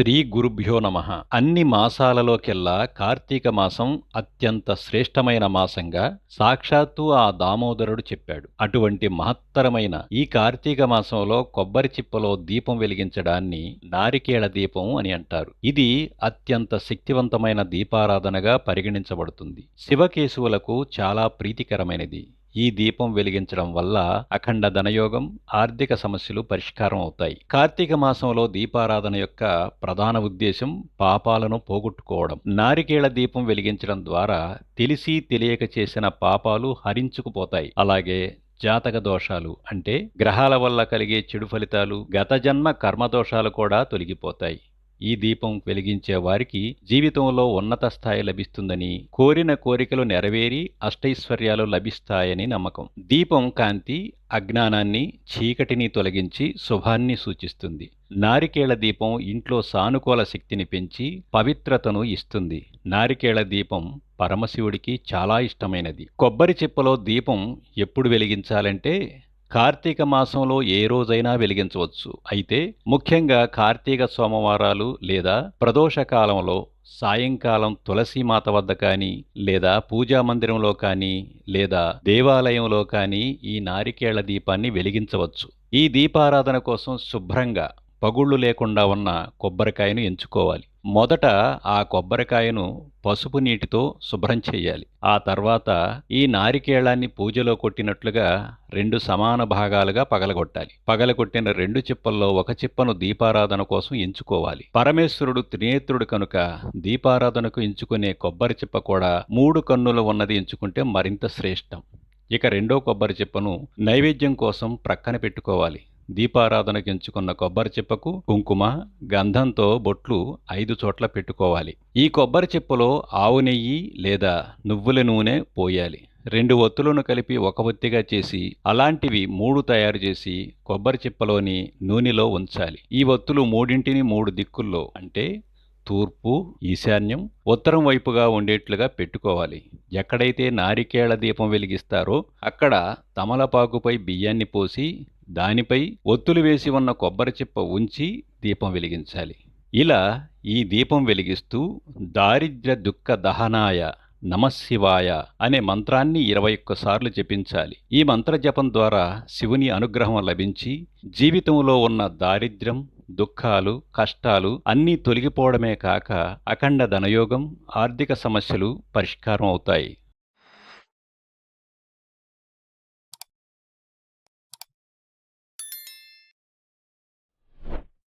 శ్రీ గురుభ్యో నమ. అన్ని మాసాలలోకెల్లా కార్తీక మాసం అత్యంత శ్రేష్టమైన మాసంగా సాక్షాత్తు ఆ దామోదరుడు చెప్పాడు. అటువంటి మహత్తరమైన ఈ కార్తీక మాసంలో కొబ్బరి చిప్పలో దీపం వెలిగించడాన్ని నారికేళ దీపం అని అంటారు. ఇది అత్యంత శక్తివంతమైన దీపారాధనగా పరిగణించబడుతుంది. శివకేశువులకు చాలా ప్రీతికరమైనది. ఈ దీపం వెలిగించడం వల్ల అఖండ ధనయోగం ఆర్థిక సమస్యలు పరిష్కారం అవుతాయి. కార్తీక మాసంలో దీపారాధన యొక్క ప్రధాన ఉద్దేశం పాపాలను పోగొట్టుకోవడం. నారికేళ దీపం వెలిగించడం ద్వారా తెలిసి తెలియక చేసిన పాపాలు హరించుకుపోతాయి. అలాగే జాతక దోషాలు అంటే గ్రహాల వల్ల కలిగే చెడు ఫలితాలు గత జన్మ కర్మదోషాలు కూడా తొలగిపోతాయి. ఈ దీపం వెలిగించే వారికి జీవితంలో ఉన్నత స్థాయి లభిస్తుందని కోరిన కోరికలు నెరవేరి అష్టైశ్వర్యాలు లభిస్తాయని నమ్మకం. దీపం కాంతి అజ్ఞానాన్ని చీకటిని తొలగించి శుభాన్ని సూచిస్తుంది. నారికేళ దీపం ఇంట్లో సానుకూల శక్తిని పెంచి పవిత్రతను ఇస్తుంది. నారికేళ దీపం పరమశివుడికి చాలా ఇష్టమైనది. కొబ్బరి చిప్పలో దీపం ఎప్పుడు వెలిగించాలంటే కార్తీక మాసంలో ఏ రోజైనా వెలిగించవచ్చు. అయితే ముఖ్యంగా కార్తీక సోమవారాలు లేదా ప్రదోషకాలంలో సాయంకాలం తులసీమాత వద్ద కానీ లేదా పూజా మందిరంలో కానీ లేదా దేవాలయంలో కానీ ఈ నారికేళ్ళ దీపాన్ని వెలిగించవచ్చు. ఈ దీపారాధన కోసం శుభ్రంగా పగుళ్ళు లేకుండా ఉన్న కొబ్బరికాయను ఎంచుకోవాలి. మొదట ఆ కొబ్బరికాయను పసుపు నీటితో శుభ్రం చేయాలి. ఆ తర్వాత ఈ నారికేళాన్ని పూజలో కొట్టినట్లుగా రెండు సమాన భాగాలుగా పగలగొట్టాలి. పగలగొట్టిన రెండు చిప్పల్లో ఒక చిప్పను దీపారాధన కోసం ఎంచుకోవాలి. పరమేశ్వరుడు త్రినేత్రుడు కనుక దీపారాధనకు ఎంచుకునే కొబ్బరి చిప్ప కూడా మూడు కన్నులు ఉన్నది ఎంచుకుంటే మరింత శ్రేష్టం. ఇక రెండో కొబ్బరి చిప్పను నైవేద్యం కోసం ప్రక్కన పెట్టుకోవాలి. దీపారాధనకు ఎంచుకున్న కొబ్బరి చిప్పకు కుంకుమ గంధంతో బొట్లు ఐదు చోట్ల పెట్టుకోవాలి. ఈ కొబ్బరి చిప్పలో ఆవు నెయ్యి లేదా నువ్వుల నూనె పోయాలి. రెండు ఒత్తులను కలిపి ఒక ఒత్తిగా చేసి అలాంటివి మూడు తయారు చేసి కొబ్బరి చిప్పలోని నూనెలో ఉంచాలి. ఈ ఒత్తులు మూడింటిని మూడు దిక్కుల్లో అంటే తూర్పు ఈశాన్యం ఉత్తరం వైపుగా ఉండేట్లుగా పెట్టుకోవాలి. ఎక్కడైతే నారికేళ దీపం వెలిగిస్తారో అక్కడ తమలపాకుపై బియ్యాన్ని పోసి దానిపై ఒత్తులు వేసి ఉన్న కొబ్బరి చిప్ప ఉంచి దీపం వెలిగించాలి. ఇలా ఈ దీపం వెలిగిస్తూ దారిద్ర్య దుఃఖ దహనాయ నమశివాయ అనే మంత్రాన్ని ఇరవై ఒక్కసార్లు జపించాలి. ఈ మంత్ర జపం ద్వారా శివుని అనుగ్రహం లభించి జీవితంలో ఉన్న దారిద్ర్యం దుఃఖాలు కష్టాలు అన్నీ తొలగిపోవడమే కాక అఖండ ధనయోగం ఆర్థిక సమస్యలు పరిష్కారం అవుతాయి.